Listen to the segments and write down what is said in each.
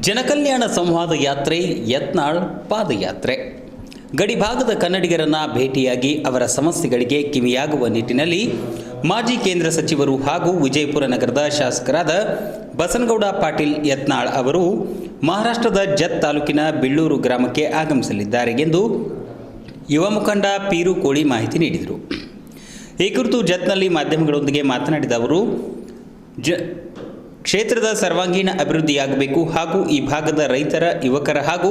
ಜನಕಲ್ಯಾಣ ಸಂವಾದ ಯಾತ್ರೆ, ಯತ್ನಾಳ್ ಪಾದಯಾತ್ರೆ. ಗಡಿಭಾಗದ ಕನ್ನಡಿಗರನ್ನ ಭೇಟಿಯಾಗಿ ಅವರ ಸಮಸ್ಯೆಗಳಿಗೆ ಕಿವಿಯಾಗುವ ನಿಟ್ಟಿನಲ್ಲಿ ಮಾಜಿ ಕೇಂದ್ರ ಸಚಿವರು ಹಾಗೂ ವಿಜಯಪುರ ನಗರದ ಶಾಸಕರಾದ ಬಸನಗೌಡ ಪಾಟೀಲ್ ಯತ್ನಾಳ್ ಅವರು ಮಹಾರಾಷ್ಟ್ರದ ಜತ್ ತಾಲೂಕಿನ ಬಿಳ್ಳೂರು ಗ್ರಾಮಕ್ಕೆ ಆಗಮಿಸಲಿದ್ದಾರೆ ಎಂದು ಯುವ ಮುಖಂಡ ಪೀರು ಕೋಳಿ ಮಾಹಿತಿ ನೀಡಿದರು. ಈ ಕುರಿತು ಜತ್ನಲ್ಲಿ ಮಾಧ್ಯಮಗಳೊಂದಿಗೆ ಮಾತನಾಡಿದ ಅವರು, ಜ ಕ್ಷೇತ್ರದ ಸರ್ವಾಂಗೀಣ ಅಭಿವೃದ್ಧಿಯಾಗಬೇಕು ಹಾಗೂ ಈ ಭಾಗದ ರೈತರ, ಯುವಕರ ಹಾಗೂ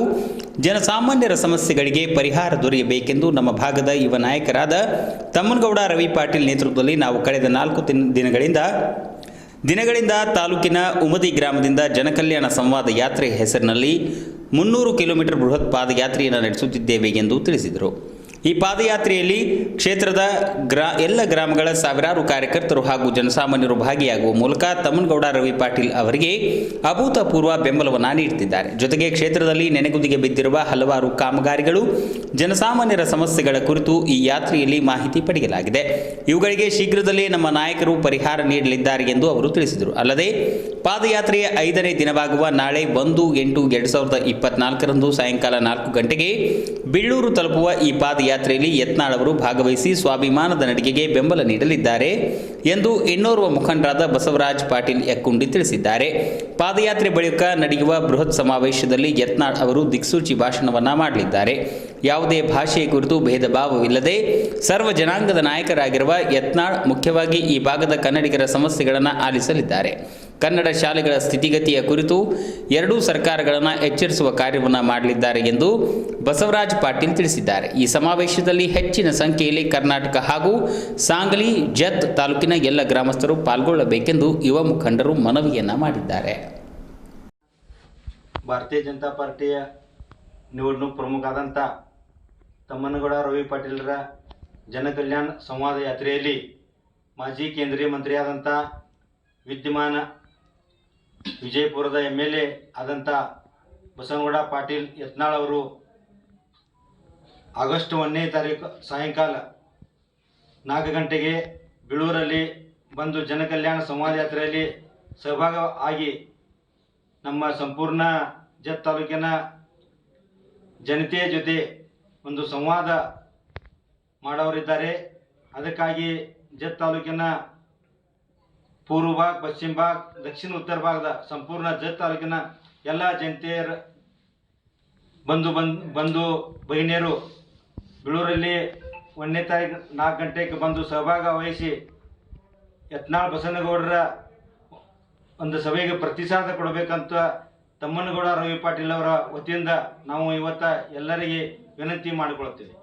ಜನಸಾಮಾನ್ಯರ ಸಮಸ್ಯೆಗಳಿಗೆ ಪರಿಹಾರ ದೊರೆಯಬೇಕೆಂದು ನಮ್ಮ ಭಾಗದ ಯುವ ನಾಯಕರಾದ ತಮ್ಮನಗೌಡ ರವಿ ಪಾಟೀಲ್ ನೇತೃತ್ವದಲ್ಲಿ ನಾವು ಕಳೆದ ನಾಲ್ಕು ದಿನ ದಿನಗಳಿಂದ ದಿನಗಳಿಂದ ತಾಲೂಕಿನ ಉಮದಿ ಗ್ರಾಮದಿಂದ ಜನಕಲ್ಯಾಣ ಸಂವಾದ ಯಾತ್ರೆ ಹೆಸರಿನಲ್ಲಿ ಮುನ್ನೂರು ಕಿಲೋಮೀಟರ್ ಬೃಹತ್ ಪಾದಯಾತ್ರೆಯನ್ನು ನಡೆಸುತ್ತಿದ್ದೇವೆ ಎಂದು ತಿಳಿಸಿದರು. ಈ ಪಾದಯಾತ್ರೆಯಲ್ಲಿ ಕ್ಷೇತ್ರದ ಗ್ರಾ, ಎಲ್ಲ ಗ್ರಾಮಗಳ ಸಾವಿರಾರು ಕಾರ್ಯಕರ್ತರು ಹಾಗೂ ಜನಸಾಮಾನ್ಯರು ಭಾಗಿಯಾಗುವ ಮೂಲಕ ತಮ್ಮನಗೌಡ ರವಿ ಪಾಟೀಲ್ ಅವರಿಗೆ ಅಭೂತಪೂರ್ವ ಬೆಂಬಲವನ್ನು ನೀಡುತ್ತಿದ್ದಾರೆ. ಜೊತೆಗೆ ಕ್ಷೇತ್ರದಲ್ಲಿ ನೆನೆಗುದಿಗೆ ಬಿದ್ದಿರುವ ಹಲವಾರು ಕಾಮಗಾರಿಗಳು, ಜನಸಾಮಾನ್ಯರ ಸಮಸ್ಯೆಗಳ ಕುರಿತು ಈ ಯಾತ್ರೆಯಲ್ಲಿ ಮಾಹಿತಿ ಪಡೆಯಲಾಗಿದೆ. ಇವುಗಳಿಗೆ ಶೀಘ್ರದಲ್ಲೇ ನಮ್ಮ ನಾಯಕರು ಪರಿಹಾರ ನೀಡಲಿದ್ದಾರೆ ಎಂದು ಅವರು ತಿಳಿಸಿದರು. ಅಲ್ಲದೆ, ಪಾದಯಾತ್ರೆಯ ಐದನೇ ದಿನವಾಗುವ ನಾಳೆ ಒಂದು ಎಂಟು ಎರಡು ಸಾವಿರದ ಇಪ್ಪತ್ನಾಲ್ಕರಂದು ಸಾಯಂಕಾಲ ನಾಲ್ಕು ಗಂಟೆಗೆ ಬಿಳ್ಳೂರು ತಲುಪುವ ಈ ಪಾದಯಾತ್ರೆಯಲ್ಲಿ ಯತ್ನಾಳ್ ಅವರು ಭಾಗವಹಿಸಿ ಸ್ವಾಭಿಮಾನದ ನಡಿಗೆಗೆ ಬೆಂಬಲ ನೀಡಲಿದ್ದಾರೆ ಎಂದು ಇನ್ನೋರ್ವ ಮುಖಂಡರಾದ ಬಸವರಾಜ್ ಪಾಟೀಲ್ ಯಕ್ಕುಂಡಿ ತಿಳಿಸಿದ್ದಾರೆ. ಪಾದಯಾತ್ರೆ ಬಳಿಕ ನಡೆಯುವ ಬೃಹತ್ ಸಮಾವೇಶದಲ್ಲಿ ಯತ್ನಾಳ್ ಅವರು ದಿಕ್ಸೂಚಿ ಭಾಷಣವನ್ನ ಮಾಡಲಿದ್ದಾರೆ. ಯಾವುದೇ ಭಾಷೆಯ ಕುರಿತು ಭೇದ ಭಾವವಿಲ್ಲದೆ ಸರ್ವ ಜನಾಂಗದ ನಾಯಕರಾಗಿರುವ ಯತ್ನಾಳ್ ಮುಖ್ಯವಾಗಿ ಈ ಭಾಗದ ಕನ್ನಡಿಗರ ಸಮಸ್ಯೆಗಳನ್ನು ಆಲಿಸಲಿದ್ದಾರೆ. ಕನ್ನಡ ಶಾಲೆಗಳ ಸ್ಥಿತಿಗತಿಯ ಕುರಿತು ಎರಡೂ ಸರ್ಕಾರಗಳನ್ನು ಎಚ್ಚರಿಸುವ ಕಾರ್ಯವನ್ನು ಮಾಡಲಿದ್ದಾರೆ ಎಂದು ಬಸವರಾಜ್ ಪಾಟೀಲ್ ತಿಳಿಸಿದ್ದಾರೆ. ಈ ಸಮಾವೇಶದಲ್ಲಿ ಹೆಚ್ಚಿನ ಸಂಖ್ಯೆಯಲ್ಲಿ ಕರ್ನಾಟಕ ಹಾಗೂ ಸಾಂಗ್ಲಿ, ಜತ್ ತಾಲೂಕಿನ ಎಲ್ಲ ಗ್ರಾಮಸ್ಥರು ಪಾಲ್ಗೊಳ್ಳಬೇಕೆಂದು ಯುವ ಮುಖಂಡರು ಮನವಿಯನ್ನು ಮಾಡಿದ್ದಾರೆ. ಭಾರತೀಯ ಜನತಾ ಪಾರ್ಟಿಯ ನಿವಡಣೂक ಪ್ರಮುಖ ಆದಂಥ ತಮ್ಮನಗೌಡ ರವಿ ಪಾಟೀಲರ ಜನಕಲ್ಯಾಣ ಸಂವಾದ ಯಾತ್ರೆಯಲ್ಲಿ ಮಾಜಿ ಕೇಂದ್ರೀಯ ಮಂತ್ರಿಯಾದಂಥ ವಿದ್ಯಮಾನ ವಿಜಯಪುರದ ಎಂ ಎಲ್ ಎ ಆದಂಥ ಬಸವನಗೌಡ ಪಾಟೀಲ್ ಯತ್ನಾಳ್ ಅವರು ಆಗಸ್ಟ್ ಒಂದನೇ ತಾರೀಕು ಸಾಯಂಕಾಲ ನಾಲ್ಕು ಗಂಟೆಗೆ ಬೀಳೂರಲ್ಲಿ ಬಂದು ಜನಕಲ್ಯಾಣ ಸಂವಾದ ಯಾತ್ರೆಯಲ್ಲಿ ಸಹಭಾಗ ಆಗಿ ನಮ್ಮ ಸಂಪೂರ್ಣ ಜತ್ ತಾಲೂಕಿನ ಜನತೆಯ ಜೊತೆ ಒಂದು ಸಂವಾದ ಮಾಡೋರಿದ್ದಾರೆ. ಅದಕ್ಕಾಗಿ ಜತ್ ತಾಲೂಕಿನ ಪೂರ್ವ ಭಾಗ, ಪಶ್ಚಿಮ ಭಾಗ, ದಕ್ಷಿಣ, ಉತ್ತರ ಭಾಗದ ಸಂಪೂರ್ಣ ಜತ್ ತಾಲೂಕಿನ ಎಲ್ಲ ಜನತೆಯರ ಬಂಧು ಬಂದು, ಬಂಧು ಬಹಿಣಿಯರು ಬೀಳೂರಲ್ಲಿ ಒಂದನೇ ತಾರೀಕು ನಾಲ್ಕು ಗಂಟೆಗೆ ಬಂದು ಸಹಭಾಗ ವಹಿಸಿ ಯತ್ನಾಳ್ ಬಸನಗೌಡರ ಒಂದು ಸಭೆಗೆ ಪ್ರತಿಸಾದ ಕೊಡಬೇಕಂತ ತಮ್ಮನಗೌಡ ರವಿ ಪಾಟೀಲ್ ಅವರ ವತಿಯಿಂದ ನಾವು ಇವತ್ತ ಎಲ್ಲರಿಗೆ ವಿನಂತಿ ಮಾಡಿಕೊಳ್ಳುತ್ತೇವೆ.